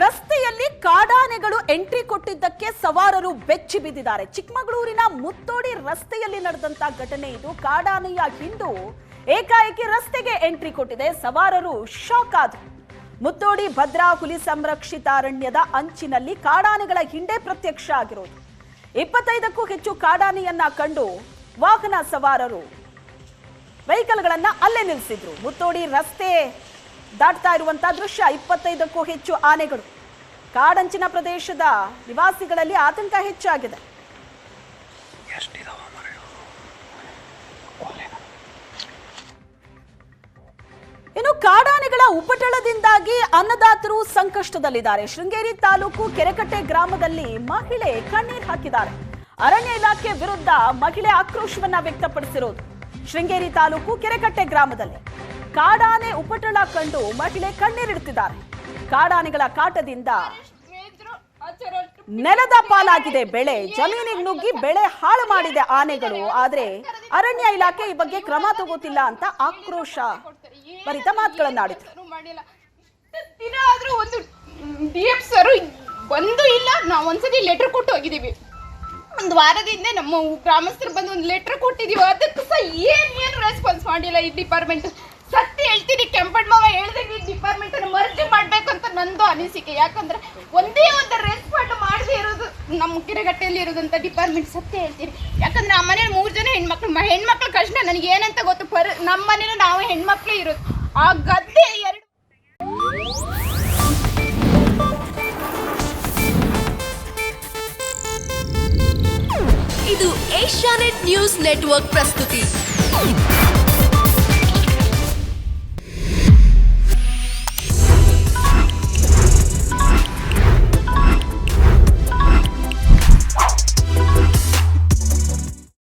ರಸ್ತೆಯಲ್ಲಿ ಕಾಡಾನೆಗಳು ಎಂಟ್ರಿ ಕೊಟ್ಟಿದ್ದಕ್ಕೆ ಸವಾರರು ಬೆಚ್ಚಿ ಬಿದ್ದಿದ್ದಾರೆ. ಚಿಕ್ಕಮಗಳೂರಿನ ಮುತ್ತೋಡಿ ರಸ್ತೆಯಲ್ಲಿ ನಡೆದಂತ ಘಟನೆ ಇದು. ಕಾಡಾನೆಯ ಹಿಂದು ಏಕಾಏಕಿ ರಸ್ತೆಗೆ ಎಂಟ್ರಿ ಕೊಟ್ಟಿದೆ. ಸವಾರರು ಶಾಕ್ ಆದ್ರು ಮುತ್ತೋಡಿ ಭದ್ರಾ ಹುಲಿ ಸಂರಕ್ಷಿತಾರಣ್ಯದ ಅಂಚಿನಲ್ಲಿ ಕಾಡಾನೆಗಳ ಹಿಂಡೆ ಪ್ರತ್ಯಕ್ಷ ಆಗಿರೋದು. ಇಪ್ಪತ್ತೈದಕ್ಕೂ ಹೆಚ್ಚು ಕಾಡಾನೆಯನ್ನ ಕಂಡು ವಾಹನ ಸವಾರರು ವೆಹಿಕಲ್ಗಳನ್ನ ಅಲ್ಲೇ ನಿಲ್ಲಿಸಿದ್ರು ಮುತ್ತೋಡಿ ರಸ್ತೆ ದಾಟ್ತಾ ಇರುವಂತಹ ದೃಶ್ಯ ಇಪ್ಪತ್ತೈದಕ್ಕೂ ಹೆಚ್ಚು ಆನೆಗಳು. ಕಾಡಂಚಿನ ಪ್ರದೇಶದ ನಿವಾಸಿಗಳಲ್ಲಿ ಆತಂಕ ಹೆಚ್ಚಾಗಿದೆ. ಇನ್ನು ಕಾಡಾನೆಗಳ ಉಪಟಳದಿಂದಾಗಿ ಅನ್ನದಾತರು ಸಂಕಷ್ಟದಲ್ಲಿದ್ದಾರೆ. ಶೃಂಗೇರಿ ತಾಲೂಕು ಕೆರೆಕಟ್ಟೆ ಗ್ರಾಮದಲ್ಲಿ ಮಹಿಳೆ ಕಣ್ಣೀರ್ ಹಾಕಿದ್ದಾರೆ. ಅರಣ್ಯ ಇಲಾಖೆ ವಿರುದ್ಧ ಮಹಿಳೆ ಆಕ್ರೋಶವನ್ನ ವ್ಯಕ್ತಪಡಿಸಿರೋದು. ಶೃಂಗೇರಿ ತಾಲೂಕು ಕೆರೆಕಟ್ಟೆ ಗ್ರಾಮದಲ್ಲಿ. ಕಾಡಾನೆ ಉಪಟಳ ಕಂಡು ಮಹಿಳೆ ಕಣ್ಣೀರಿಡುತ್ತಿದ್ದಾರೆ. ಕಾಡಾನೆಗಳ ಕಾಟದಿಂದ ನೆಲದ ಪಾಲಾಗಿದೆ. ಬೆಳೆ ಜಮೀನಿಗೆ ನುಗ್ಗಿ ಬೆಳೆ ಹಾಳು ಮಾಡಿದೆ ಆನೆಗಳು. ಆದ್ರೆ ಅರಣ್ಯ ಇಲಾಖೆ ಈ ಬಗ್ಗೆ ಕ್ರಮ ತಗೋತಿಲ್ಲ ಅಂತ ಆಕ್ರೋಶ ಭರಿತ ಮಾತುಗಳನ್ನಾಡಿದ್ರು ಒಂದು ಇಲ್ಲ ನಾವು ಒಂದ್ಸತಿ ಲೆಟರ್ ಕೊಟ್ಟು ಹೋಗಿದ್ದೀವಿ ಒಂದು ವಾರದಿಂದ ನಮ್ಮ ಗ್ರಾಮಸ್ಥರು ಬಂದು ಒಂದು ಲೆಟರ್ ಕೊಟ್ಟಿದೀವಿ ಅದಕ್ಕೆ ಸಹ ಏನ್, ಏನು ರೆಸ್ಪಾನ್ಸ್ ಮಾಡಿಲ್ಲ ಈ ಡಿಪಾರ್ಟ್ಮೆಂಟ್ ಸತ್ಯ ಹೇಳ್ತೀನಿ, ಕೆಂಪಣ್ಣ ಮಾವ ಈ ಡಿಪಾರ್ಟ್ಮೆಂಟ್ ಅನ್ನು ಮರ್ಜಿ ಮಾಡ್ಬೇಕು ಅಂತ ನಂದು ಅನಿಸಿಕೆ. ಯಾಕಂದ್ರೆ ಒಂದೇ ಒಂದು ರೆಸ್ಪಾಂಡ್ ಮಾಡದೇ ಇರೋದು ನಮ್ಮ ಕೆರೆಗಟ್ಟೆಯಲ್ಲಿ ಇರೋದಂತ ಡಿಪಾರ್ಟ್ಮೆಂಟ್ ಸತ್ಯ ಹೇಳ್ತೀನಿ. ಯಾಕಂದ್ರೆ ಆ ಮನೇಲಿ ಮೂರು ಜನ ಹೆಣ್ಮಕ್ಳು ಹೆಣ್ಮಕ್ಳ ಕಷ್ಟ ನನಗೆ ಏನಂತ ಗೊತ್ತು, ಪರ್ ನಮ್ಮ ಮನೇಲಿ ನಾವು ಹೆಣ್ಮಕ್ಳೇ ಇರೋದು. ಆ ಗದ್ದೆ ಎರಡು ಇದು ಏಷ್ಯಾನೆಟ್ ನ್ಯೂಸ್ ನೆಟ್ವರ್ಕ್ ಪ್ರಸ್ತುತಿ.